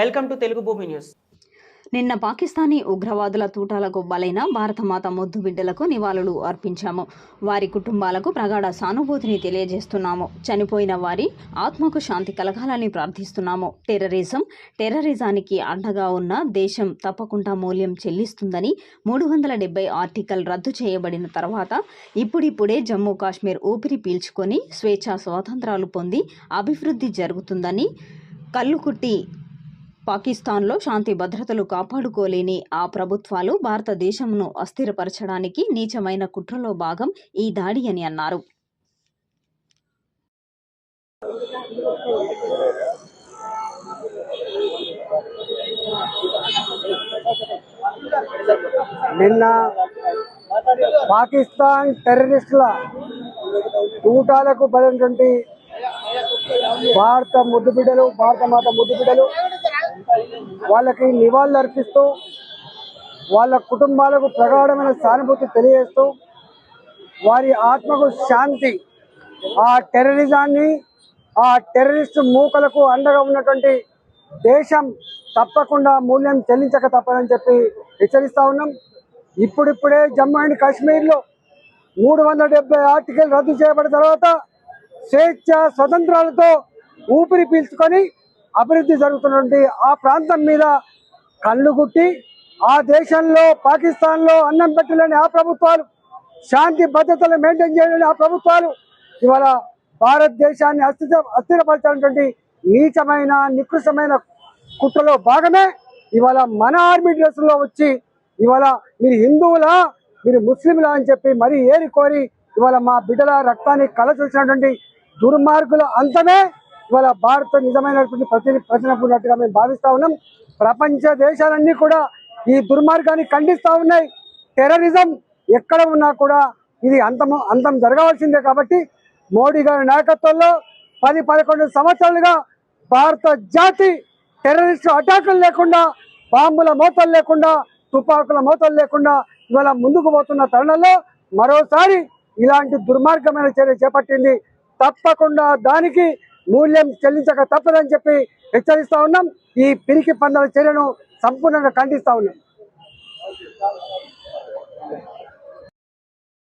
Welcome to Telugu భూమి news. నిన్న పాకిస్తానీ ఉగ్రవాదుల తూటాలకు బలైన భారతమాత ముద్దు బిడ్డలకు నివాళులు అర్పించాము. వారి కుటుంబాలకు ప్రగాఢ సానుభూతిని తెలియజేస్తున్నాము. చనిపోయిన వారి ఆత్మకు శాంతి కలగాలని ప్రార్థిస్తున్నాము. టెర్రరిజం టెర్రరిజానికి అండగా ఉన్న దేశం తప్పకుండా మూల్యం చెల్లిస్తుందని మూడు వందల డెబ్బై ఆర్టికల్ రద్దు చేయబడిన తర్వాత ఇప్పుడిప్పుడే జమ్మూ కాశ్మీర్ ఊపిరి పీల్చుకొని స్వేచ్ఛా స్వాతంత్రాలు పొంది అభివృద్ధి జరుగుతుందని కల్లుకుట్టి పాకిస్తాన్లో శాంతి భద్రతలు కాపాడుకోలేని ఆ ప్రభుత్వాలు భారతదేశంను అస్థిరపరచడానికి నీచమైన కుట్రలో భాగం ఈ దాడి అని అన్నారు. నిన్న పాకిస్తాన్ టెర్రరిస్టుల తూటాలకు పడినటువంటి భారత ముద్దు బిడ్డలు భారత మాత ముద్దు బిడ్డలు వాళ్ళకి నివాళులు అర్పిస్తూ వాళ్ళ కుటుంబాలకు ప్రగాఢమైన సానుభూతి తెలియజేస్తూ వారి ఆత్మకు శాంతి ఆ టెర్రరిజాన్ని ఆ టెర్రరిస్ట్ మూకలకు అండగా ఉన్నటువంటి దేశం తప్పకుండా మూల్యం చెల్లించక తప్పదని చెప్పి హెచ్చరిస్తా ఉన్నాం. ఇప్పుడిప్పుడే జమ్మూ అండ్ కాశ్మీర్లో మూడు వందల డెబ్బై ఆర్టికల్ రద్దు చేయబడిన తర్వాత స్వేచ్ఛ స్వతంత్రాలతో ఊపిరి పీల్చుకొని అభివృద్ధి జరుగుతున్నటువంటి ఆ ప్రాంతం మీద కళ్ళు గుట్టి ఆ దేశంలో పాకిస్తాన్లో అన్నం పెట్టలేని ఆ ప్రభుత్వాలు శాంతి భద్రతలు మెయింటైన్ చేయలేని ఆ ప్రభుత్వాలు ఇవాళ భారతదేశాన్ని అస్థిర అస్థిరపరచాలన్నటువంటి నీచమైన నికృష్టమైన కుట్రలో భాగమే ఇవాళ మన ఆర్మీ డ్రెస్సులో వచ్చి ఇవాళ మీరు హిందువులా మీరు ముస్లింలా అని చెప్పి మరీ ఏరి కోరి ఇవాళ మా బిడ్డల రక్తాన్ని కల చూసినటువంటి దుర్మార్గుల అంతమే ఇవాళ భారత నిజమైనటువంటి ప్రతి ప్రతినప్పున్నట్టుగా మేము భావిస్తా ఉన్నాం. ప్రపంచ దేశాలన్నీ కూడా ఈ దుర్మార్గాన్ని ఖండిస్తూ ఉన్నాయి. టెర్రరిజం ఎక్కడ ఉన్నా కూడా ఇది అంతము అంతం జరగవలసిందే కాబట్టి మోడీ గారి నాయకత్వంలో పది పదకొండు సంవత్సరాలుగా భారత జాతి టెర్రరిస్ట్ అటాకులు లేకుండా బాంబుల మోతలు లేకుండా తుపాకుల మోతలు లేకుండా ఇవాళ ముందుకు పోతున్న తరుణంలో మరోసారి ఇలాంటి దుర్మార్గమైన చర్య చేపట్టింది. తప్పకుండా దానికి మూల్యం చెల్లించక తప్పదని చెప్పి హెచ్చరిస్తా ఉన్నాం. ఈ పిరికి పందల చర్యను సంపూర్ణంగా ఖండిస్తా ఉన్నాం.